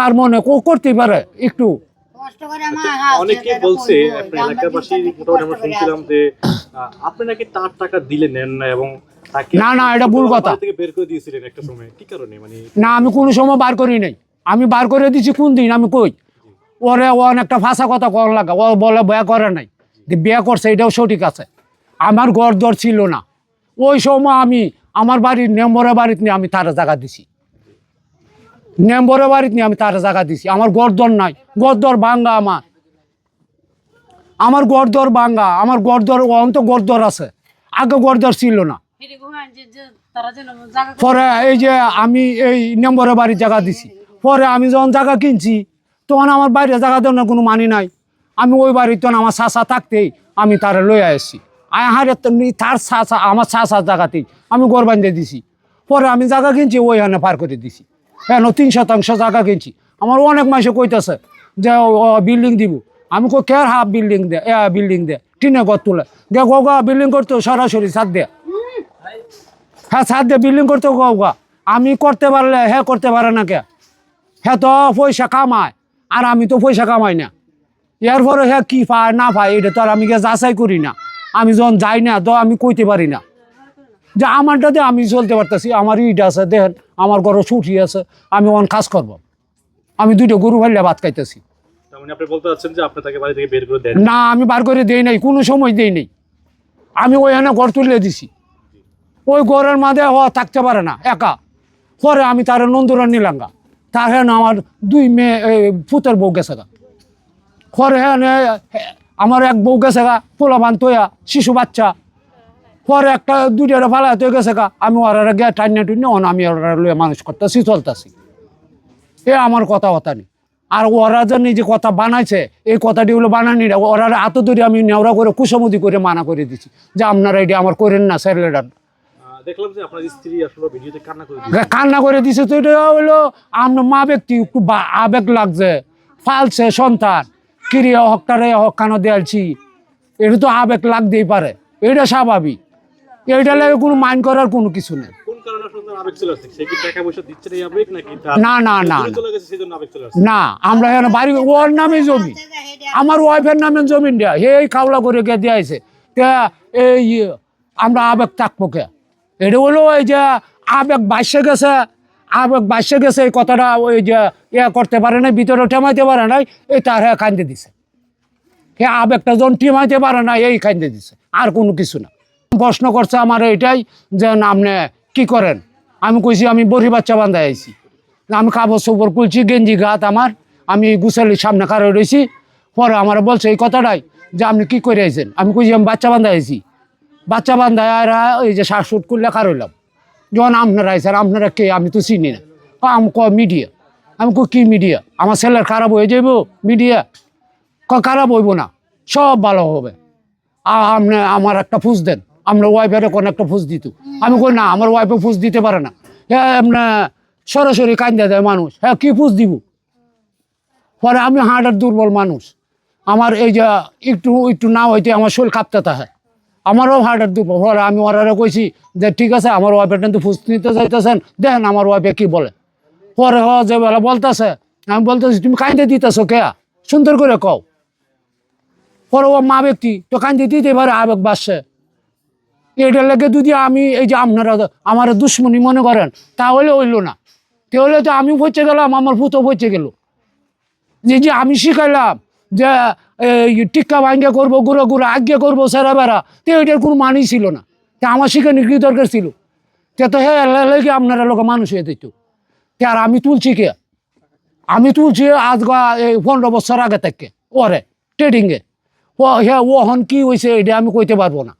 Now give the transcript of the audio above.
আর মনে ও করতেই পারে একটু। কষ্ট আমার অনেকে বলছে এলাকাবাসী আমরা শুনছিলাম যে আপনি নাকি তার টাকা দিলে নেন না এবং না, না, এটা ভুল কথা। বের করে দিয়েছিলেন একটা সময়। কি কারণে? মানে না আমি কোনো সময় বার করি নাই। আমি বার করে দিছি কোন দিন? আমি কই? ওরে ও অনেকটা ফাঁসা কথা কর লাগা। ও বলে বিয়ে করে নাই। যে বিয়ে করছে এটাও সঠিক আছে। আমার ঘর দর ছিল না। ওই সময় আমি আমার বাড়ির নেম্বরের বাড়িতে নিয়ে আমি তার জায়গা দিছি। নেম্বরের বাড়িতে নিয়ে আমি তার জায়গা দিছি। আমার ঘর দর নাই। ঘর দর ভাঙ্গা আমার। আমার ঘর দর ভাঙ্গা। আমার ঘর দর অন্ত ঘর দর আছে। আগে ঘর দর ছিল না। পরে এই যে আমি এই নম্বরে বাড়ির জায়গা দিছি। পরে আমি যখন জায়গা কিনছি তখন আমার বাইরে জায়গা দেওয়ার কোনো মানি নাই। আমি ওই বাড়ির তখন আমার চাষা থাকতেই আমি তারে লই আসছি। আয় হারে তার চাষা আমার চাষার জায়গাতেই আমি গড় বাঁধে দিছি। পরে আমি জায়গা কিনছি ওইখানে পার করে দিছি। কেন? তিন শতাংশ জায়গা কিনছি। আমার অনেক মাসে কইতেছে যে বিল্ডিং দিব। আমি কই কেয়ার হাফ বিল্ডিং দে? এ বিল্ডিং দে। টিনে ঘর তুলে। দে, গা বিল্ডিং করতো, সরাসরি সাত দে। হ্যাঁ সাত দে বিল্ডিং করতে, গা আমি করতে পারলে হ্যাঁ করতে পারে না কে? হ্যাঁ তো পয়সা কামায়। আর আমি তো পয়সা কামাই না। এরপরে হ্যাঁ কি পায়, না পায়, এটা তো আর আমি যাচাই করি না। আমি যখন যাই না, তো আমি কইতে পারি না। যে আমারটাতে আমি চলতে পারতেছি। আমার ইট আছে, দেখেন। আমার ঘরে ছুটি আছে আমি অন কাজ করব। আমি দুইটা গরু ভাইলে ভাত খাইতেছি। মানে না? আমি বার করে দেই নাই কোনো সময় দেই নাই। আমি ওইখানে ঘর তুলে দিছি। ওই ঘরের মাঝে ও থাকতে পারে না একা। পরে আমি তার নন্দুরা নিলাঙ্গা তার হ্যাঁ আমার দুই মেয়ে পুতের বউ গেছে গা। পরে হ্যাঁ আমার এক বউ গেছে গা পোলা বান তোয়া শিশু বাচ্চা। পরে একটা দুইটা ফালা তো গেছে গা। আমি ওরা গে টাইনে টুইনে অন আমি ওরা লইয়া মানুষ করতেছি চলতেছি। এ আমার কথা কথা নেই। আর ওরা যে নিজে কথা বানাইছে এই কথাটি হলো বানানি না। ওরা এত দূরে আমি নেওড়া করে কুসমুদি করে মানা করে দিচ্ছি যে আপনারা এটা আমার করেন না স্যারেরা আহ, দেখলাম যে আপনার স্ত্রী আসলে ভিডিওতে কান্না করে কান্না করে দিছে তো এটা হলো আমরা মা ব্যক্তি একটু বা- আবেগ লাগছে ফালছে সন্তান কিরিয়া হকটারে হক কানো দেয়ালছি? এটা তো আবেগ লাগতেই পারে এটা স্বাভাবিক। এইটা লাগে কোনো মাইন্ড করার কোনো কিছু নেই। না না না না আমরা এখানে বাড়ি ওর নামে জমি। আমার ওয়াইফের নামে জমিন দেয়া এই খাওলা করে কে দিয়েছে তে এই আমরা আবেগ থাকব কে? এটা হলো ওই যে আবেগ বাসে গেছে। আবেগ বাসে গেছে এই কথাটা ওই যে ইয়ে করতে পারে না ভিতরে ঠেমাইতে পারে নাই এই তার হ্যাঁ কান্দে দিছে। হে আবেগটা যখন টেমাইতে পারে না এই কান্দে দিছে। আর কোনো কিছু না। প্রশ্ন করছে আমার এইটাই যে আপনি কি করেন? আমি কইছি, আমি বড়ি বাচ্চা বান্ধা আইছি। আমি কাপড় চোপড় খুলছি গেঞ্জি, গাত আমার। আমি গুছালির সামনে কারও রয়েছি পরে আমার বলছে এই কথাটাই যে, আপনি কি করে আইছেন? আমি কইছি, আমি বাচ্চা বান্ধা আইছি। বাচ্চা বান্ধা আর এই যে শ্বাসুট করলে কারইলাম যখন আপনারা আইসেন আপনারা কে? আমি তো চিনি না। ক, আমি ক, মিডিয়া। আমি কই, কি মিডিয়া? আমার ছেলের খারাপ হয়ে যাইব, মিডিয়া? ক, খারাপ হইব না। সব ভালো হবে। আপনি আমার একটা ফুস দেন। আপনার ওয়াইফের কোন একটা ফুস দিত। আমি কই, না, আমার ওয়াইফে ফুস দিতে পারে না। হ্যাঁ সরাসরি কান্দা দেয় মানুষ। হ্যাঁ কি ফুস দিব? পরে আমি হার্টের দুর্বল মানুষ। আমার এই যে একটু একটু না হইতে আমার শরীর কাঁপতে থাকে আমারও হার্টের দুর্বল। পরে আমি ওরা কইছি যে, ঠিক আছে, আমার ওয়াইফের কিন্তু ফুস নিতে চাইতেছেন দেখেন আমার ওয়াইফে কি বলে। পরে হ যে বেলা, বলতেছে। আমি বলতেছি, তুমি কান্দে দিতেছো কে সুন্দর করে কও। পরে ও মা ব্যক্তি, তো কান্দে দিতে পারে আবেগ বাসছে এটার লেগে যদি আমি এই যে আপনারা আমার দুশ্মনী মনে করেন, তাহলে হইল না। তাহলে তো আমি পচে গেলাম, আমার পুতো পচে গেল। যে যে আমি শিখাইলাম যে, এই টিক্কা ভাঙ্গে করব, গুঁড়ো গুঁড়ো আজ্ঞে করব সেরা বেড়া, তো এটার কোনো মানই ছিল না। তা আমার শিখানি কি দরকার ছিল। তে তো হ্যাঁ লেগে আপনারা লোক মানুষ হয়ে দিত তে আর আমি তুলছি কে? আমি তুলছি আজ এই পনেরো বছর আগে থেকে ওরে ট্রেডিংয়ে ও হ্যাঁ ও হন কি হয়েছে এটা আমি কইতে পারব না।